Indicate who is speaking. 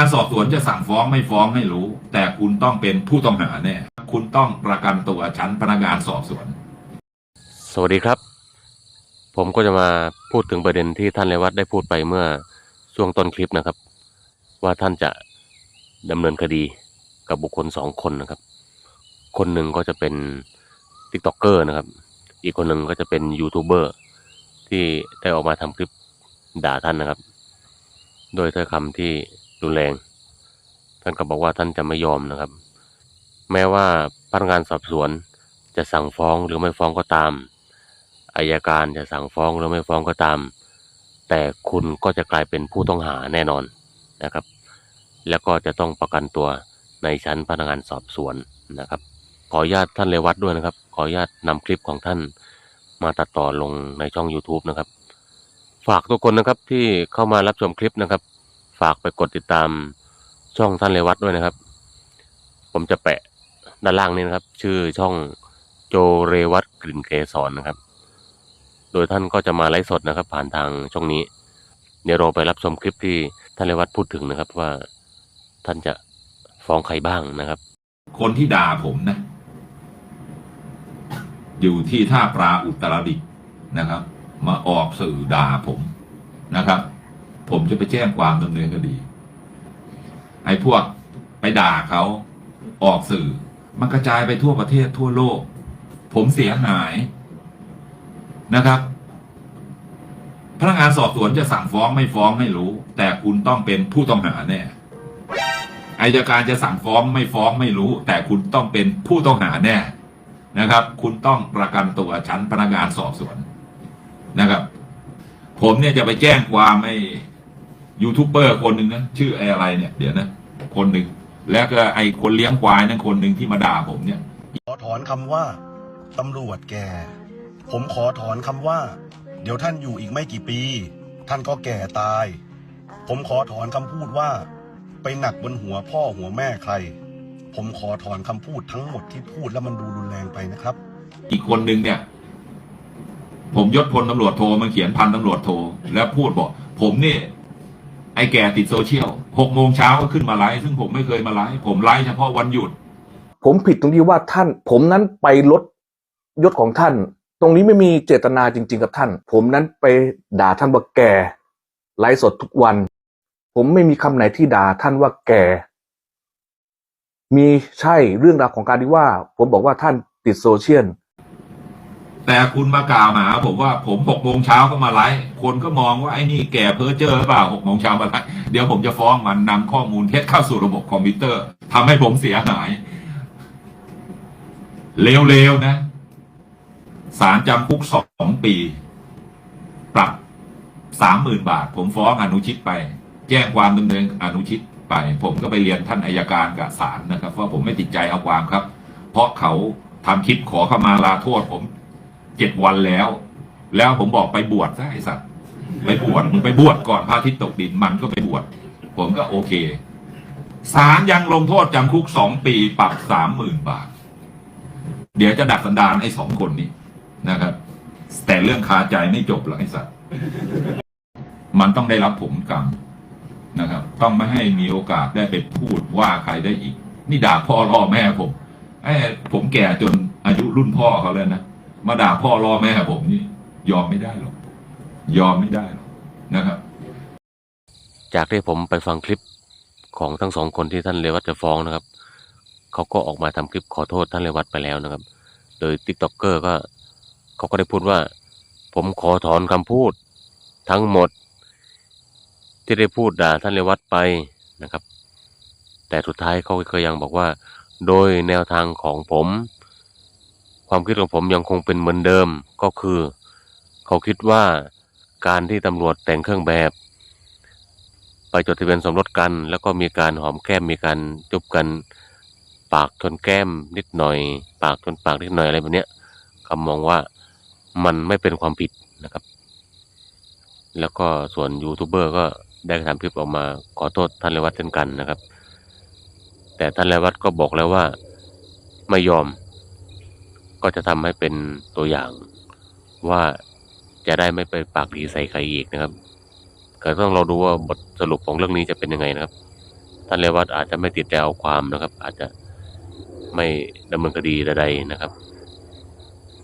Speaker 1: งานสอบสวนจะสั่งฟ้องไม่ฟ้องไม่รู้ แต่คุณต้องเป็นผู้ต้องหาแน่คุณต้องประกันตัวชั้นพนักงานสอบสวน
Speaker 2: สวัสดีครับ ผมก็จะมาพูดถึงประเด็นที่ท่านเรวัตได้พูดไปเมื่อช่วงต้นคลิปนะครับ ว่าท่านจะดำเนินคดีกับบุคคลสองคนนะครับ คนหนึ่งก็จะเป็นติ๊กต็อกเกอร์นะครับ อีกคนหนึ่งก็จะเป็นยูทูบเบอร์ที่ได้ออกมาทำคลิปด่าท่านนะครับ โดยถ้อยคำที่ รุนแรง ท่านก็บอกว่าท่านจะไม่ยอมนะครับ แม้ว่าพนักงานสอบสวนจะสั่งฟ้องหรือไม่ฟ้องก็ตามอายการจะสั่งฟ้องหรือไม่ฟ้องก็ตาม แต่คุณก็จะกลายเป็นผู้ต้องหาแน่นอนนะครับ แล้วก็จะต้องประกันตัวในชั้นพนักงานสอบสวนนะครับ ขออนุญาตท่านเรวัตด้วยนะครับ ขออนุญาตนำคลิปของท่านมาตัดต่อลงในช่อง YouTube นะครับ ฝากทุกคนนะครับที่เข้ามารับชมคลิปนะครับ ฝากไปกดติดตามช่องท่านเรวัตด้วยนะครับ ผมจะแปะด้านล่างนี้นะครับ ชื่อช่องโจเรวัตกลิ่นเกสรนะครับ โดยท่านก็จะมาไลฟ์สดนะครับ ผ่านทางช่องนี้ เดี๋ยวเราไปรับชมคลิปที่ท่านเรวัตพูดถึงนะครับว่าท่านจะฟ้องใครบ้างนะครับ
Speaker 1: คนที่ด่าผมนะ อยู่ที่ท่าปลาอุตรดิตถ์นะครับ มาออกสื่อด่าผมนะครับ ผมจะไปแจ้งความดำเนินคดี ไอ้พวกไปด่าเขาออกสื่อ มันกระจายไปทั่วประเทศทั่วโลก ผมเสียหายนะครับพนักงานสอบสวนจะสั่งฟ้องไม่ฟ้องไม่รู้ แต่คุณต้องเป็นผู้ต้องหาแน่อายการจะสั่งฟ้องไม่ฟ้องไม่รู้ แต่คุณต้องเป็นผู้ต้องหาแน่นะครับ คุณต้องประกันตัวชั้นพนักงานสอบสวนนะครับ ผมเนี่ยจะไปแจ้งความไอ้ ยูทูบเบอร์คนหนึ่งนะชื่อไอ้อะไรเนี่ย เดี๋ยวนะ คนหนึ่งแล้วก็ไอ้คนเลี้ยงควายนั่นคนหนึ่งที่มาด่าผมเนี่ย
Speaker 3: ขอถอนคำว่าตำรวจแก่ ผมขอถอนคำว่า เดี๋ยวท่านอยู่อีกไม่กี่ปี ท่านก็แก่ตาย ผมขอถอนคำพูดว่า ไปหนักบนหัวพ่อหัวแม่ใคร ผมขอถอนคำพูดทั้งหมดที่พูดแล้วมันดูรุนแรงไปนะครับ
Speaker 1: อีกคนหนึ่งเนี่ย ผมยศพลตำรวจโทมันเขียนพันตำรวจโท แล้วพูดบอก ผมนี่ ไอ้แก่ติดโซเชียลหกโมงเช้าก็ขึ้นมาไลฟ์ซึ่งผมไม่เคยมาไลฟ์ผมไลฟ์เฉพาะวันหยุด
Speaker 4: ผมผิดตรงที่ว่าท่าน ผมนั้นไปลดยศของท่าน ตรงนี้ไม่มีเจตนาจริง ๆ กับท่าน ผมนั้นไปด่าท่านว่าแก่ไลฟ์สดทุกวัน ผมไม่มีคำไหนที่ด่าท่านว่าแก่ มีใช่เรื่องราวของการที่ว่า ผมบอกว่าท่านติดโซเชียล
Speaker 1: แต่คุณมากล่าวหาผมว่าผมหกโมงเช้าก็มาไลฟ์คนก็มองว่าไอ้นี่แก่เพ้อเจ้อหรือเปล่าหกโมงเช้ามาไลฟ์เดี๋ยวผมจะฟ้องมันนำข้อมูลเท็จเข้าสู่ระบบคอมพิวเตอร์ทำให้ผมเสียหายเร็วๆนะศาลจำคุกสองปี ปรับสามหมื่นบาท ผมฟ้องอนุชิตไป แจ้งความดำเนินอนุชิตไป ผมก็ไปเรียนท่านอายการกับศาลนะครับ ว่าผมไม่ติดใจเอาความครับ เพราะเขาทำคลิปขอเข้ามาลาโทษผม เจ็ดวันแล้ว แล้วผมบอกไปบวชซะไอ้สัตว์ไปบวชมึงไปบวชก่อนพระอาทิตย์ตกดินมันก็ไปบวชผมก็โอเคศาลยังลงโทษจำคุกสองปีปรับสามหมื่นบาท เดี๋ยวจะดักสันดานไอ้สองคนนี้นะครับ แต่เรื่องคาใจไม่จบหรอกไอ้สัตว์มันต้องได้รับผลกรรมนะครับ ต้องไม่ให้มีโอกาสได้ไปพูดว่าใครได้อีก นี่ด่าพ่อล่อแม่ผมไอ้ผมแก่จนอายุรุ่นพ่อเขาแล้วนะ มาด่าพ่อล่อแม่ผมนี่ ยอมไม่ได้หรอก ยอมไม่ได้หรอกนะครับ
Speaker 2: จากที่ผมไปฟังคลิปของทั้งสองคนที่ท่านเรวัตจะฟ้องนะครับ เขาก็ออกมาทำคลิปขอโทษท่านเรวัตไปแล้วนะครับ โดยติ๊กต็อกเกอร์ก็เขาก็ได้พูดว่า ผมขอถอนคำพูด ทั้งหมด ที่ได้พูดด่าท่านเรวัตไปนะครับ แต่สุดท้ายเขาก็ยังบอกว่า โดยแนวทางของผม ความคิดของผมยังคงเป็นเหมือนเดิมก็คือ เขาคิดว่าการที่ตำรวจแต่งเครื่องแบบ ไปจดทะเบียนสมรสกัน แล้วก็มีการหอมแก้มมีการจุบกัน ปากชนแก้มนิดหน่อย ปากชนปากนิดหน่อยอะไรแบบนี้ยเขามองว่ามันไม่เป็นความผิดนะครับ แล้วก็ส่วนยูทูบเบอร์ก็ได้ทำคลิปออกมาขอโทษท่านเรวัตเช่นกันนะครับ แต่ท่านเรวัตก็บอกแล้วว่าไม่ยอม ก็จะทำให้เป็นตัวอย่างว่าจะได้ไม่ไปปากดีใส่ใครอีกนะครับก็ต้องเราดูว่าบทสรุปของเรื่องนี้จะเป็นยังไงนะครับ ท่านเลวัตอาจจะไม่ติดใจเอาความนะครับ อาจจะไม่ดำเนินคดีใดๆนะครับ